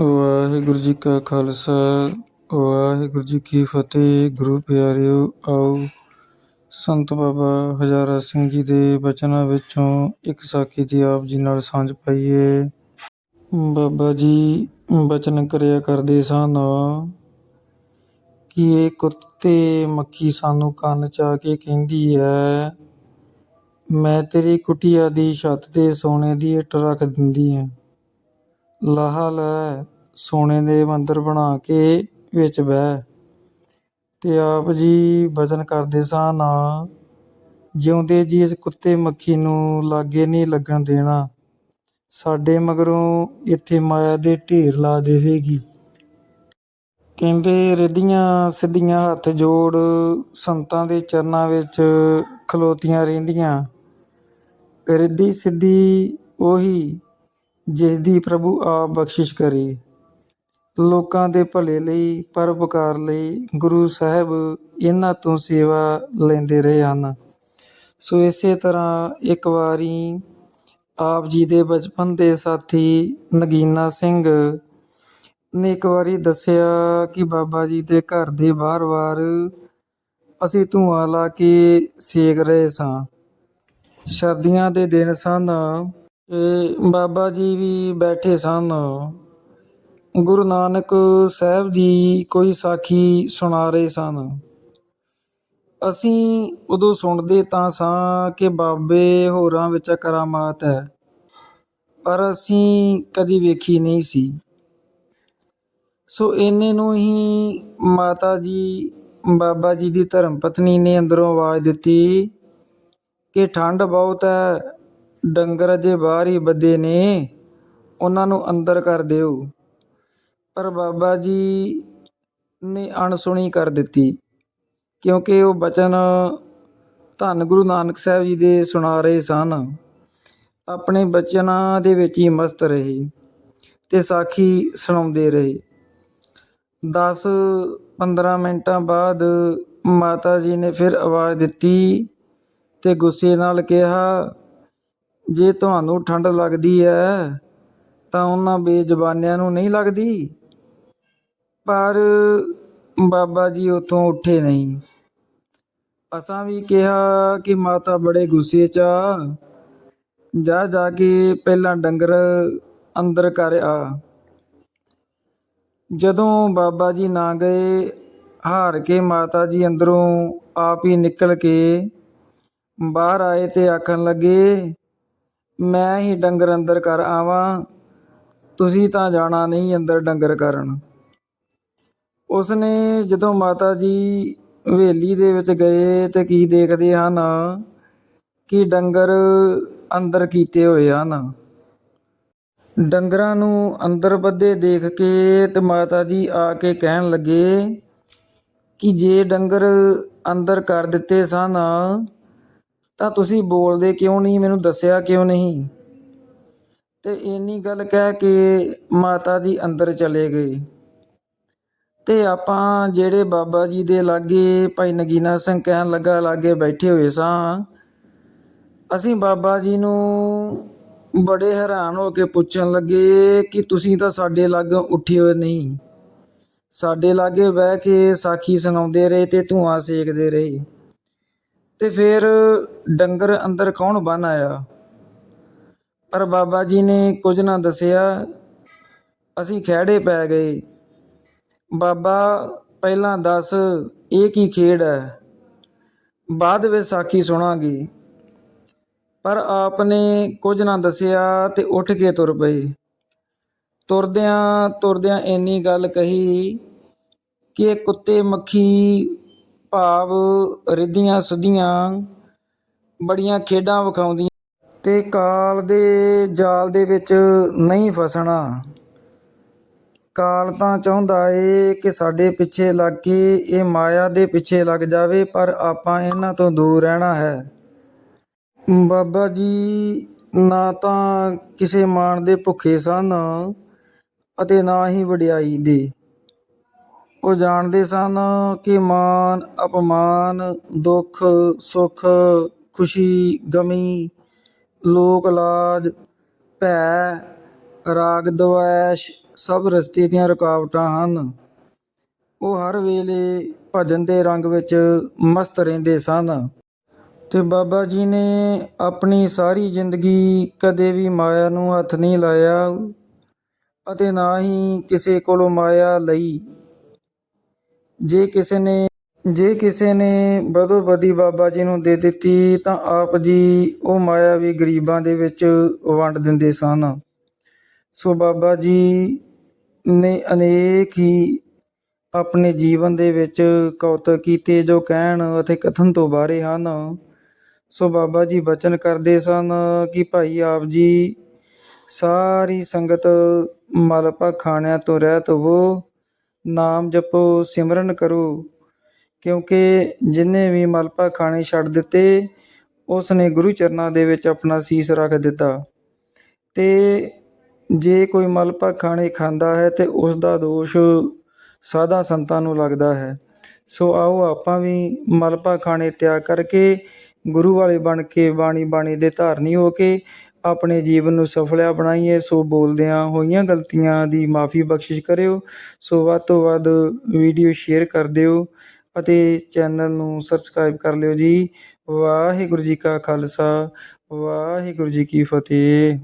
ਵਾਹਿਗੁਰੂ ਜੀ ਕਾ ਖਾਲਸਾ, ਵਾਹਿਗੁਰੂ ਜੀ ਕੀ ਫਤਿਹ। ਗੁਰੂ ਪਿਆਰਿਓ, ਆਓ। ਸੰਤ ਬਾਬਾ ਹਜ਼ਾਰਾ ਸਿੰਘ ਜੀ ਦੇ ਬਚਨਾਂ ਵਿੱਚੋਂ ਇੱਕ ਸਾਖੀ ਦੀ ਆਪ ਜੀ ਨਾਲ ਸਾਂਝ ਪਾਈਏ। ਬਾਬਾ ਜੀ, ਬਚਨ ਕਰਿਆ ਕਰਦੇ ਸਨ ਕਿ ਇਹ ਕੁੱਤੇ ਮੱਖੀ ਸਾਨੂੰ ਕੰਨ ਚਾ ਕੇ ਕਹਿੰਦੀ ਹੈ ਮੈਂ ਤੇਰੀ ਕੁਟੀਆ ਦੀ ਛੱਤ ਤੇ ਸੋਨੇ ਦੀ ਇੱਟ ਰੱਖ ਦਿੰਦੀ ਹਾਂ ਲਾਹਾ ਲੈ ਸੋਨੇ ਦੇ ਮੰਦਰ ਬਣਾ ਕੇ ਵਿੱਚ ਬਹਿ। ਤੇ ਆਪ ਜੀ ਵਚਨ ਕਰਦੇ ਸਾਂ ਨਾ, ਜਿਉਂਦੇ ਜੀ ਇਸ ਕੁੱਤੇ ਮੱਖੀ ਨੂੰ ਲਾਗੇ ਨਹੀਂ ਲੱਗਣ ਦੇਣਾ, ਸਾਡੇ ਮਗਰੋਂ ਇੱਥੇ ਮਾਇਆ ਦੇ ਢੇਰ ਲਾ ਦੇਵੇਗੀ। ਕਹਿੰਦੇ, ਰਿੱਧੀਆਂ ਸਿੱਧੀਆਂ ਹੱਥ ਜੋੜ ਸੰਤਾਂ ਦੇ ਚਰਨਾਂ ਵਿੱਚ ਖਲੋਤੀਆਂ ਰਹਿੰਦੀਆਂ। ਰਿੱਧੀ ਸਿੱਧੀ ਉਹੀ ਜਿਸ ਦੀ ਪ੍ਰਭੂ ਆਪ ਬਖਸ਼ਿਸ਼ ਕਰੇ। ਲੋਕਾਂ ਦੇ ਭਲੇ ਲਈ, ਪਰਉਪਕਾਰ ਲਈ ਗੁਰੂ ਸਾਹਿਬ ਇਹਨਾਂ ਤੋਂ ਸੇਵਾ ਲੈਂਦੇ ਰਹੇ ਹਨ। ਸੋ ਇਸੇ ਤਰ੍ਹਾਂ ਇੱਕ ਵਾਰੀ ਆਪ ਜੀ ਦੇ ਬਚਪਨ ਦੇ ਸਾਥੀ ਨਗੀਨਾ ਸਿੰਘ ਨੇ ਇੱਕ ਵਾਰੀ ਦੱਸਿਆ ਕਿ ਬਾਬਾ ਜੀ ਦੇ ਘਰ ਦੇ ਬਾਹਰ-ਬਾਹਰ ਅਸੀਂ ਧੂੰਆਂ ਲਾ ਕੇ ਸੇਕ ਰਹੇ ਸਾਂ। ਸਰਦੀਆਂ ਦੇ ਦਿਨ ਸਨ। ਬਾਬਾ ਜੀ ਵੀ ਬੈਠੇ ਸਨ। ਗੁਰੂ ਨਾਨਕ ਸਾਹਿਬ ਜੀ ਕੋਈ ਸਾਖੀ ਸੁਣਾ ਰਹੇ ਸਨ। ਅਸੀਂ ਉਦੋਂ ਸੁਣਦੇ ਤਾਂ ਸਾਂ ਕਿ ਬਾਬੇ ਹੋਰਾਂ ਵਿੱਚ ਕਰਾਮਾਤ ਹੈ, ਪਰ ਅਸੀਂ ਕਦੀ ਵੇਖੀ ਨਹੀਂ ਸੀ। ਸੋ ਇੰਨੇ ਨੂੰ ਹੀ ਮਾਤਾ ਜੀ, ਬਾਬਾ ਜੀ ਦੀ ਧਰਮ ਪਤਨੀ ਨੇ ਅੰਦਰੋਂ ਆਵਾਜ਼ ਦਿੱਤੀ ਕਿ ਠੰਡ ਬਹੁਤ ਹੈ ਡੰਗਰ ਅਜੇ ਬਾਹਰ ਹੀ ਬੱਦੇ ਨੇ, ਉਹਨਾਂ ਨੂੰ ਅੰਦਰ ਕਰ ਦਿਓ। ਪਰ ਬਾਬਾ ਜੀ ਨੇ ਅਣਸੁਣੀ ਕਰ ਦਿੱਤੀ, ਕਿਉਂਕਿ ਉਹ ਬਚਨ ਧੰਨ ਗੁਰੂ ਨਾਨਕ ਸਾਹਿਬ ਜੀ ਦੇ ਸੁਣਾ ਰਹੇ ਸਨ। ਆਪਣੇ ਬਚਨਾਂ ਦੇ ਵਿੱਚ ਹੀ ਮਸਤ ਰਹੇ ਤੇ ਸਾਖੀ ਸੁਣਾਉਂਦੇ ਰਹੇ। 10 15 ਮਿੰਟਾਂ ਬਾਅਦ ਮਾਤਾ ਜੀ ਨੇ ਫਿਰ ਆਵਾਜ਼ ਦਿੱਤੀ ਤੇ ਗੁੱਸੇ ਨਾਲ ਕਿਹਾ ਜੇ ਤੁਹਾਨੂੰ ਠੰਡ ਲੱਗਦੀ ਹੈ ਤਾਂ ਉਹਨਾਂ ਬੇਜ਼ਬਾਨਿਆਂ ਨੂੰ ਨਹੀਂ ਲੱਗਦੀ। ਪਰ ਬਾਬਾ ਜੀ ਉਤੋਂ ਉੱਠੇ ਨਹੀਂ। ਅਸਾਂ ਵੀ ਕਿਹਾ ਕਿ ਮਾਤਾ ਬੜੇ ਗੁੱਸੇ 'ਚ ਆ। ਜਾ ਜਾ ਕੇ ਪਹਿਲਾਂ ਡੰਗਰ ਅੰਦਰ ਕਰ ਆ। ਜਦੋਂ ਬਾਬਾ ਜੀ ਨਾ ਗਏ, ਹਾਰ ਕੇ ਮਾਤਾ ਜੀ ਅੰਦਰੋਂ ਆਪ ਹੀ ਨਿਕਲ ਕੇ ਬਾਹਰ ਆਏ ਤੇ ਆਖਣ ਲੱਗੇ ਮੈਂ ਹੀ ਡੰਗਰ ਅੰਦਰ ਕਰ ਆਵਾਂ, ਤੁਸੀਂ ਤਾਂ ਜਾਣਾ ਨਹੀਂ ਅੰਦਰ ਡੰਗਰ ਕਰਨ। ਉਸਨੇ ਜਦੋਂ ਮਾਤਾ ਜੀ ਹਵੇਲੀ ਦੇ ਵਿੱਚ ਗਏ ਤੇ ਕੀ ਦੇਖਦੇ ਹਨ? ਕਿ ਡੰਗਰ ਅੰਦਰ ਕੀਤੇ ਹੋਏ ਹਨ। ਡੰਗਰਾਂ ਨੂੰ ਅੰਦਰ ਬੱਧੇ ਦੇਖ ਕੇ ਤੇ ਮਾਤਾ ਜੀ ਆ ਕੇ ਕਹਿਣ ਲੱਗੇ ਕਿ ਜੇ ਡੰਗਰ ਅੰਦਰ ਕਰ ਦਿੱਤੇ ਸਨ ਤਾਂ ਤੁਸੀਂ ਬੋਲਦੇ ਕਿਉਂ ਨਹੀਂ? ਮੈਨੂੰ ਦੱਸਿਆ ਕਿਉਂ ਨਹੀਂ? ਤੇ ਇੰਨੀ ਗੱਲ ਕਹਿ ਕੇ ਮਾਤਾ ਜੀ ਅੰਦਰ ਚਲੇ ਗਏ। ਤੇ ਆਪਾਂ ਜਿਹੜੇ ਬਾਬਾ ਜੀ ਦੇ ਲਾਗੇ ਭਾਈ ਨਗੀਨਾ ਸਿੰਘ ਕਹਿਣ ਲੱਗਾ, ਲਾਗੇ ਬੈਠੇ ਹੋਏ ਸਾਂ, ਅਸੀਂ ਬਾਬਾ ਜੀ ਨੂੰ ਬੜੇ ਹੈਰਾਨ ਹੋ ਕੇ ਪੁੱਛਣ ਲੱਗੇ ਕਿ ਤੁਸੀਂ ਤਾਂ ਸਾਡੇ ਲਾਗੇ ਉੱਠੇ ਹੋਏ ਨਹੀਂ। ਸਾਡੇ ਲਾਗੇ ਬਹਿ ਕੇ ਸਾਖੀ ਸੁਣਾਉਂਦੇ ਰਹੇ ਤੇ ਧੂਆਂ ਸੇਕਦੇ ਰਹੇ। ਤੇ ਫਿਰ ਡੰਗਰ ਅੰਦਰ ਕੌਣ ਬੰਨ ਆਇਆ? ਪਰ ਬਾਬਾ ਜੀ ਨੇ ਕੁਝ ਨਾ ਦੱਸਿਆ। ਅਸੀਂ ਖਿਹੜੇ ਪੈ ਗਏ। ਬਾਬਾ, ਪਹਿਲਾਂ ਦੱਸ, ਇਹ ਕੀ ਖੇਡ ਹੈ? ਬਾਅਦ ਵਿੱਚ ਸਾਖੀ ਸੁਣਾਂਗੇ। ਪਰ ਆਪ ਨੇ ਕੁਝ ਨਾ ਦੱਸਿਆ ਤੇ ਉੱਠ ਕੇ ਤੁਰ ਪਏ। ਤੁਰਦਿਆਂ ਤੁਰਦਿਆਂ ਇੰਨੀ ਗੱਲ ਕਹੀ ਕਿ ਇਹ ਕੁੱਤੇ ਮੱਖੀ ਭਾਵ ਰਿੱਧੀਆਂ ਸੁਧੀਆਂ ਬੜੀਆਂ ਖੇਡਾਂ ਵਿਖਾਉਂਦੀਆਂ ਤੇ ਕਾਲ ਦੇ ਜਾਲ ਦੇ ਵਿੱਚ ਨਹੀਂ ਫਸਣਾ। ਕਾਲ ਤਾਂ ਚਾਹੁੰਦਾ ਏ ਕਿ ਸਾਡੇ ਪਿੱਛੇ ਲੱਗ ਕੇ ਇਹ ਮਾਇਆ ਦੇ ਪਿੱਛੇ ਲੱਗ ਜਾਵੇ, ਪਰ ਆਪਾਂ ਇਹਨਾਂ ਤੋਂ ਦੂਰ ਰਹਿਣਾ ਹੈ। ਬਾਬਾ ਜੀ, ਨਾ ਤਾਂ ਕਿਸੇ ਮਾਣ ਦੇ ਭੁੱਖੇ ਸਨ ਅਤੇ ਨਾ ਹੀ ਵਡਿਆਈ ਦੇ। ਉਹ ਜਾਣਦੇ ਸਨ ਕਿ ਮਾਨ ਅਪਮਾਨ, ਦੁੱਖ, ਸੁੱਖ, ਖੁਸ਼ੀ, ਗਮੀ, ਲੋਕ ਲਾਜ, ਭੈ, ਰਾਗ, ਦਵੈਸ਼ ਸਭ ਰਸਤੇ ਦੀਆਂ ਰੁਕਾਵਟਾਂ ਹਨ। ਉਹ ਹਰ ਵੇਲੇ ਭਜਨ ਦੇ ਰੰਗ ਵਿੱਚ ਮਸਤ ਰਹਿੰਦੇ ਸਨ ਤੇ ਬਾਬਾ ਜੀ ਨੇ ਆਪਣੀ ਸਾਰੀ ਜ਼ਿੰਦਗੀ ਕਦੇ ਵੀ ਮਾਇਆ ਨੂੰ ਹੱਥ ਨਹੀਂ ਲਾਇਆ ਅਤੇ ਨਾ ਹੀ ਕਿਸੇ ਕੋਲੋਂ ਮਾਇਆ ਲਈ। ਜੇ ਕਿਸੇ ਨੇ, ਜੇ ਕਿਸੇ ਨੇ ਬਦੋ ਬਦੀ ਬਾਬਾ ਜੀ ਨੂੰ ਦੇ ਦਿੱਤੀ, ਤਾਂ ਆਪ ਜੀ ਉਹ ਮਾਇਆ ਵੀ ਗਰੀਬਾਂ ਦੇ ਵਿੱਚ ਵੰਡ ਦਿੰਦੇ ਸਨ। ਸੋ ਬਾਬਾ ਜੀ ਨੇ ਅਨੇਕ ਹੀ ਆਪਣੇ ਜੀਵਨ ਦੇ ਵਿੱਚ ਕੌਤਕ ਕੀਤੇ, ਜੋ ਕਹਿਣ ਅਤੇ ਕਥਨ ਤੋਂ ਬਾਹਰੇ ਹਨ। ਸੋ ਬਾਬਾ ਜੀ ਬਚਨ ਕਰਦੇ ਸਨ ਕਿ ਭਾਈ ਆਪ ਜੀ ਸਾਰੀ ਸੰਗਤ ਮਲ ਖਾਣਿਆਂ ਤੋਂ ਰਹਿਤ ਹੋਵੋ। ਨਾਮ ਜਪੋ, ਸਿਮਰਨ ਕਰੋ। ਕਿਉਂਕਿ ਜਿਨੇ ਵੀ ਮਲਪਾ ਖਾਣੇ ਛੱਡ ਦਿੱਤੇ ਉਸ ਨੇ ਗੁਰੂ ਚਰਨਾਂ ਦੇ ਵਿੱਚ ਆਪਣਾ ਸੀਸ ਰੱਖ ਦਿੱਤਾ। ਤੇ ਜੇ ਕੋਈ ਮਲਪਾ ਖਾਣੇ ਖਾਂਦਾ ਹੈ, ਤੇ ਉਸ ਦਾ ਦੋਸ਼ ਸਾਧਾ ਸੰਤਾਂ ਨੂੰ ਲੱਗਦਾ ਹੈ। ਸੋ ਆਓ ਆਪਾਂ ਵੀ ਮਲਪਾ ਖਾਣੇ ਤਿਆਗ ਕਰਕੇ ਗੁਰੂ ਵਾਲੇ ਬਣ ਕੇ ਬਾਣੀ ਬਾਣੀ ਦੇ ਧਾਰਨੀ ਹੋ ਕੇ ਆਪਣੇ ਜੀਵਨ ਨੂੰ ਸਫਲਿਆ ਬਣਾਈਏ, ਸੋ ਬੋਲਦਿਆਂ ਹੋਈਆਂ ਗਲਤੀਆਂ ਦੀ ਮਾਫੀ ਬਖਸ਼ਿਸ਼ ਕਰਿਓ। ਸੋ ਵੱਧ ਤੋਂ ਵੱਧ ਵੀਡੀਓ ਸ਼ੇਅਰ ਕਰ ਦਿਓ ਅਤੇ ਚੈਨਲ ਨੂੰ ਸਬਸਕ੍ਰਾਈਬ ਕਰ ਲਿਓ ਜੀ। ਵਾਹਿਗੁਰੂ ਜੀ ਕਾ ਖਾਲਸਾ, ਵਾਹਿਗੁਰੂ ਜੀ ਕੀ ਫਤਿਹ।